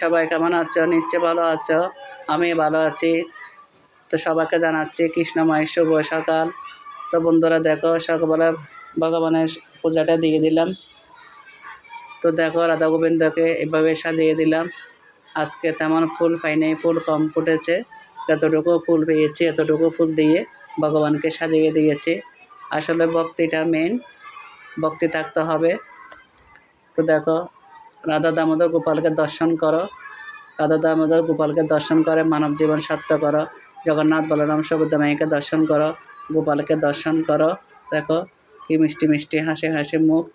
সবাই কেমন আছো? নিশ্চয় ভালো আছো। আমি ভালো আছি। তো সবাইকে জানাচ্ছি কৃষ্ণময় শুভ সকাল। তো বন্ধুরা, দেখো, সকালবেলা ভগবানের পূজাটা দিয়ে দিলাম। তো দেখো রাধা গোবিন্দকে এভাবে সাজিয়ে দিলাম। আজকে তেমন ফুল পাইনি, ফুল কম ফুটেছে। যতটুকু ফুল পেয়েছি, এতটুকু ফুল দিয়ে ভগবানকে সাজিয়ে দিয়েছি। আসলে ভক্তিটা মেন ভক্তি থাকতে হবে। তো দেখো রাধা দামোদর গোপালকে দর্শন করো। রাধা দামোদর গোপালকে দর্শন করে, মানব জীবন সার্থ করো। জগন্নাথ বলরাম সুভদ্রা মাইকে দর্শন করো, গোপালকে দর্শন করো। দেখো কি মিষ্টি মিষ্টি হাসি হাসি মুখ।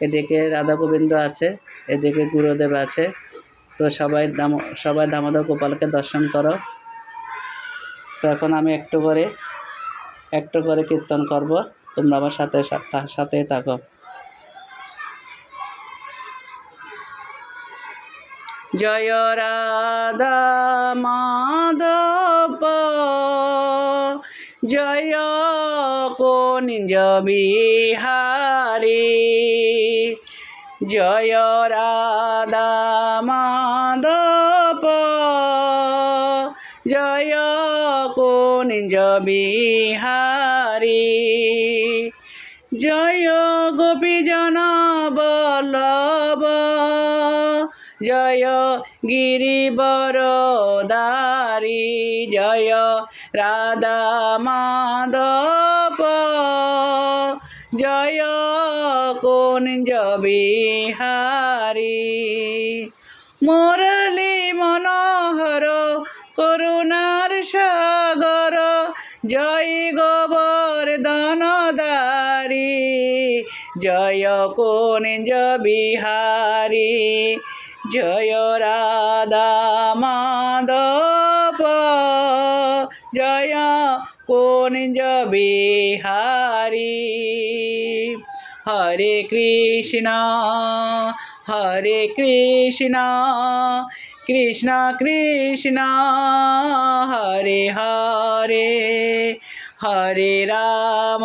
এদিকে রাধা গোবিন্দ আছে, এদিকে গুরুদেব আছে। তো সবাই দাম, সবাই দামোদর গোপালকে দর্শন করো। তো এখন আমি একটু করে একটু করে কীর্তন করব। তোমরা আমার সাথে, সাথে- সাথেই থাকো। জয় রাধা মাধব। জয় কুঞ্জ বিহারী জয় রাধা মাধব। জয় কুঞ্জ বিহারী জয় গোপীজন বল্লভ জয় গিরিবর দারি জয় রাধা মাধব, জয় কুঞ্জ বিহারী মুরলী মনোহর, করুণার সাগর, জয় গোবর্ধনদারি জয় কুঞ্জ বিহারী জয় রাধা মাধব, জয় কুঞ্জ বিহারী। হরে কৃষ্ণ হরে কৃষ্ণ কৃষ্ণ কৃষ্ণ, হরে হরে হরে রাম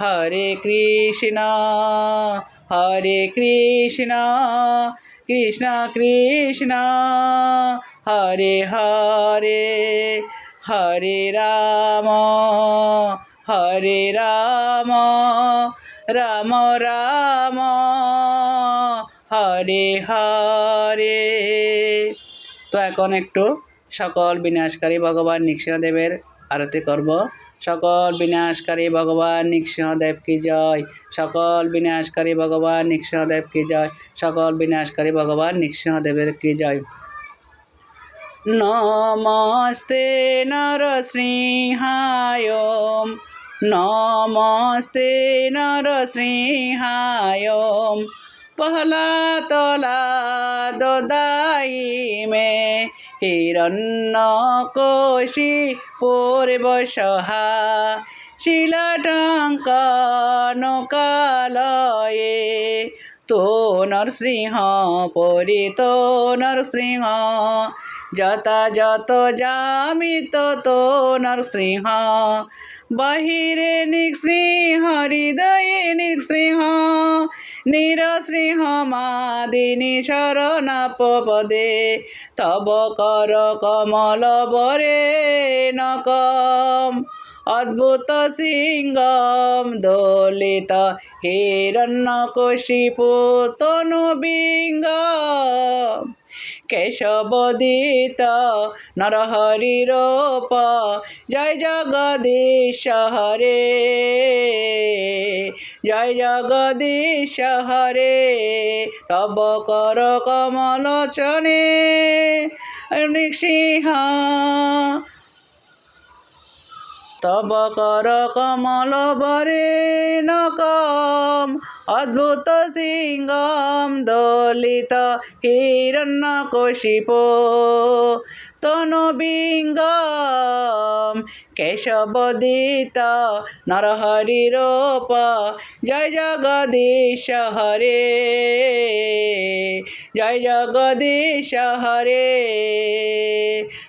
হরে কৃষ্ণ হরে কৃষ্ণ কৃষ্ণ কৃষ্ণ, হরে হরে হরে রাম হরে রাম রাম রাম, হরে হরে। তো এখন একটু সকল বিনাশকারী ভগবান নৃসিংহদেবের আরতি করব। সকল বিনাশকারী ভগবান নৃসিংহদেব কি জয়? সকল বিনাশকারী ভগবান নৃসিংহদেব কি জয়? সকল বিনাশকারী ভগবান নৃসিংহদেবের কি জয়? নমস্তে নরসিংহায় নমস্তে নরসিংহায় পহলা তলা দদাই মে হিরণ্য কোশি পূর্বসহা শিলাটঙ্কনকালয়ে তো নরসিংহ পরি তো নরসিংহ যথাযথ জামিত তো নরসিংহ বাহিরে নিঃসৃহ হৃদয়ে নিঃসৃহ নিরসৃহ মাদিনী শরণাপদে তব কর কমল বরে নকম। অদ্ভুত সিংহম দোলিত হিরণ্যকশিপু তনুবিঙ্গম কেশবদিত নরহরিরূপ জয় জগদীশ হরে। জয় জগদীশ হরে, তব কর কমলোচনে নৃসিংহ তব কর কমল বরে নকম। অদ্ভুত সিংহম দলিত হিরণ্য কশিপ তনবিঙ্গম কেশবদিত নরহরিরূপ জয় জগদীশ হরে। জয় জগদীশ হরে।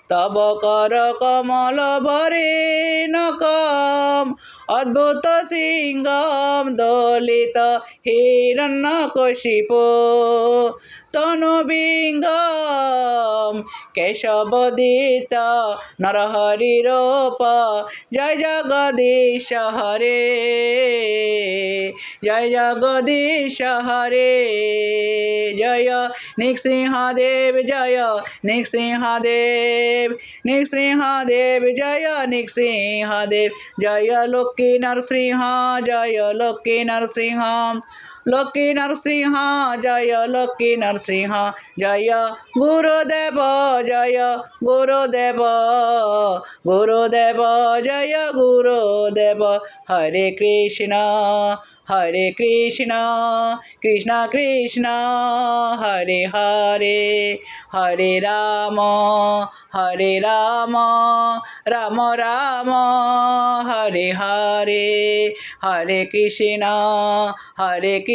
তব কর কমল বরে নকম অদ্ভুত সিংহম দলিত হিরণ্য কশিপ তনুবিঙ্গম কেশবদিত নরহরিরূপ। জয় জগদীশ হরে, জয় জগদীশ হরে, জয় নৃসিংহদেব জয় নৃসিংহদেব নৃসিংহদেব, জয় নৃসিংহদেব, জয় লক্ষ্মী নরসিংহ, জয় লক্ষ্মী নরসিংহ। লক্ষ্মী নরসিংহ জয় লক্ষ্মী নরসিংহ জয় গুরুদেব জয় গুরুদেব গুরুদেব, জয় গুরুদেব। হরে কৃষ্ণ হরে কৃষ্ণ কৃষ্ণ কৃষ্ণ, হরে হরে হরে রাম হরে রাম রাম রাম, হরে হরে হরে কৃষ্ণ হরে কৃষ্ণ।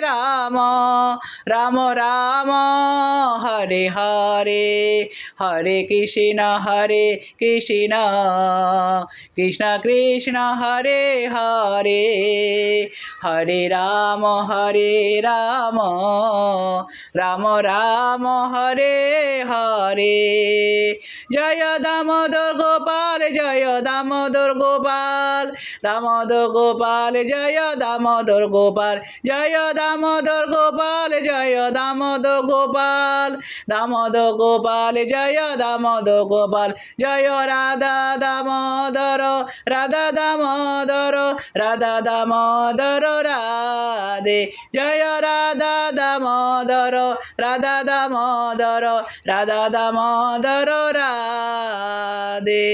রাম রাম রাম, হরে হরে হরে কৃষ্ণ হরে কৃষ্ণ কৃষ্ণ কৃষ্ণ, হরে হরে হরে রাম হরে রাম রাম রাম, হরে হরে, জয় দামোদর গোপাল, জয় দামোদর গোপাল দামোদর গোপাল, জয় দামোদর গোপাল, জয় দামোদর গোপাল জয়, দামোদর গোপাল দামোদর গোপাল জয়, দামোদর গোপাল জয়, রাধা দামোদর রাধা দামোদর রাধা দামোদর, রাধে জয়, রাধা দামোদর রাধা দামোদর রাধা দামোদর, রাধে।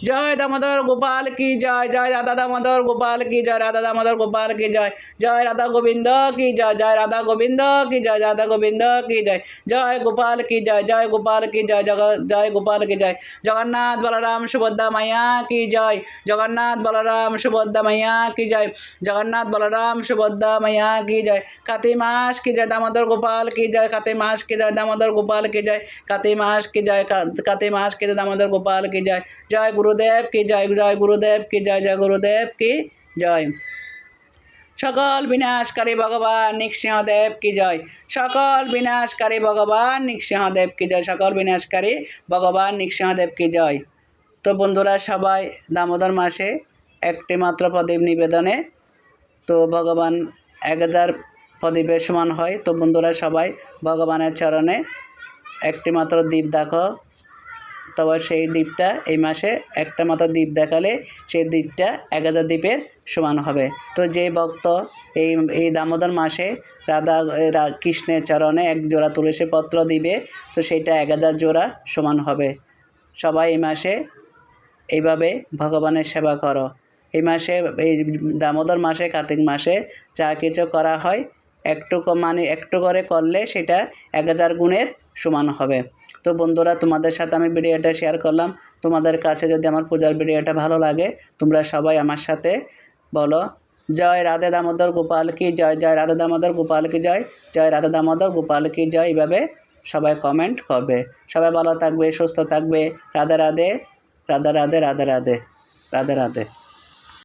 জয় দামোদর গোপাল কি জয় জয় রাধা দামোদর গোপাল কি জয় রাধা দামোদর গোপাল কি জয় জয় রাধা গোবিন্দ কি জয় জয় রাধা গোবিন্দ কি জয় রাধা গোবিন্দ কি জয় জয় গোপাল কি জয় জয় গোপাল কি জয় জগ জয় গোপাল কি জয় জগন্নাথ বলরাম সুভদ্রা মাইয়া কি জয় জগন্নাথ বলরাম সুভদ্রা মাইয়া কি জয় জগন্নাথ বলরাম সুভদ্রা মাইয়া কি জয় কাতি মাস কি জয় দামোদর গোপাল কি জয় কাতি মাস কি জয় দামোদর গোপাল কি জয় কাতি মাস কি জয় কাতি মাস কি জয় দামোদর গোপাল কি জয় জয় গুরুদেব কি জয় জয় গুরুদেব কি জয় জয় গুরুদেব কি জয়। সকল বিনাশকারী ভগবান নিঃসিংহদেব কি জয়। সকল বিনাশকারী ভগবান নিঃসিংহদেব কি জয়। সকল বিনাশকারী ভগবান নিঃসিংহদেব কি জয়। তো বন্ধুরা সবাই দামোদর মাসে একটি মাত্র প্রদীপ নিবেদনে তো ভগবান এক হাজার প্রদীপের সমান হয়। তো বন্ধুরা সবাই ভগবানের চরণে একটি মাত্র দ্বীপ দেখো। তবে সেই দ্বীপটা এই মাসে একটা মাত্র দ্বীপ দেখালে সেই দ্বীপটা এক হাজার দ্বীপের সমান হবে। তো যে ভক্ত এই এই দামোদর মাসে রাধা কৃষ্ণের চরণে এক জোড়া তুলসী পত্র দিবে, তো সেইটা এক হাজার জোড়া সমান হবে। সবাই এই মাসে এইভাবে ভগবানের সেবা করো। এই মাসে, এই দামোদর মাসে, কার্তিক মাসে যা কিছু করা হয় একটু মানে একটু করে করলে সেটা এক হাজার গুণের সমান হবে। তো বন্ধুরা, তোমাদের সাথে আমি ভিডিওটা শেয়ার করলাম। তোমাদের কাছে যদি আমার পূজার ভিডিওটা ভালো লাগে, তোমরা সবাই আমার সাথে বলো। জয় রাধে দামোদর, গোপাল কি জয়? জয় রাধা দামোদর, গোপাল কি জয়? জয় রাধা দামোদর, গোপাল কি জয়? এইভাবে সবাই কমেন্ট করবে। সবাই ভালো থাকবে, সুস্থ থাকবে। রাধে রাধে রাধে রাধে রাধে রাধে রাধে রাধে।